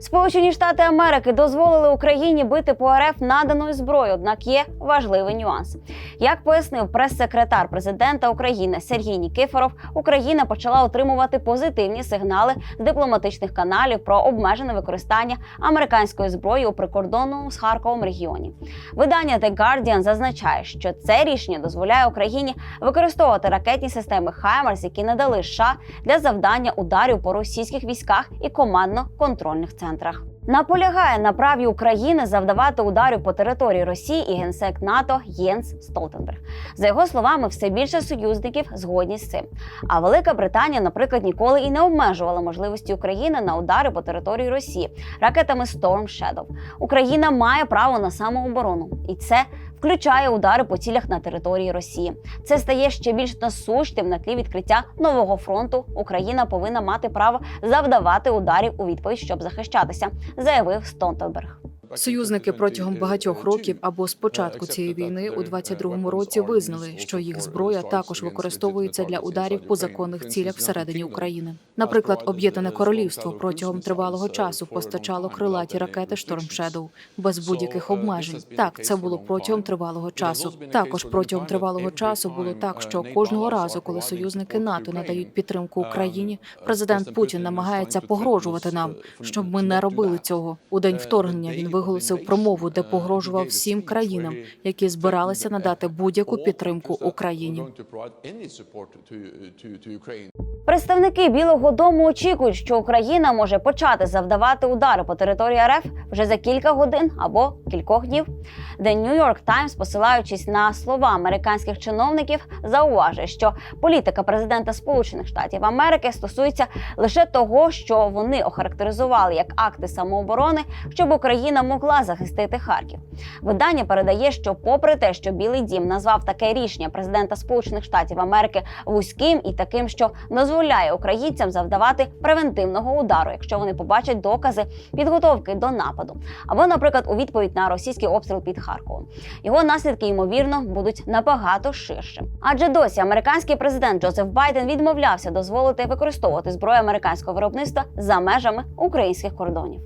Сполучені Штати Америки дозволили Україні бити по РФ наданою зброєю, однак є важливий нюанс. Як пояснив прес-секретар президента України Сергій Нікифоров, Україна почала отримувати позитивні сигнали з дипломатичних каналів про обмежене використання американської зброї у прикордонному з Харковом регіоні. Видання The Guardian зазначає, що це рішення дозволяє Україні використовувати ракетні системи Хаймерс, які надали США для завдання ударів по російських військах і командно-контрольних центрах. Наполягає на праві України завдавати ударів по території Росії і генсек НАТО Єнс Столтенберг. За його словами, все більше союзників згодні з цим. А Велика Британія, наприклад, ніколи і не обмежувала можливості України на удари по території Росії ракетами Storm Shadow. Україна має право на самооборону, і це включає удари по цілях на території Росії. Це стає ще більш насущним на відкриття нового фронту. Україна повинна мати право завдавати ударів у відповідь, щоб захищатися, заявив Столтенберг. Союзники протягом багатьох років або з початку цієї війни у 22-му році визнали, що їх зброя також використовується для ударів по законних цілях всередині України. Наприклад, об'єднане королівство протягом тривалого часу постачало крилаті ракети Шторм Shadow без будь-яких обмежень. Так, це було протягом тривалого часу. Також протягом тривалого часу було так, що кожного разу, коли союзники НАТО надають підтримку Україні, президент Путін намагається погрожувати нам, щоб ми не робили цього. У день вторгнення він виголосив промову, де погрожував всім країнам, які збиралися надати будь-яку підтримку Україні. Представники Білого Дому очікують, що Україна може почати завдавати удари по території РФ вже за кілька годин або кількох днів. The New York Times, посилаючись на слова американських чиновників, зауважує, що політика президента Сполучених Штатів Америки стосується лише того, що вони охарактеризували як акти самооборони, щоб Україна могла захистити Харків. Видання передає, що, попри те, що Білий Дім назвав таке рішення президента Сполучених Штатів Америки вузьким і таким, що дозволяє українцям завдавати превентивного удару, якщо вони побачать докази підготовки до нападу, або, наприклад, у відповідь на російський обстріл під Харковом. Його наслідки ймовірно будуть набагато ширше. Адже досі американський президент Джозеф Байден відмовлявся дозволити використовувати зброю американського виробництва за межами українських кордонів.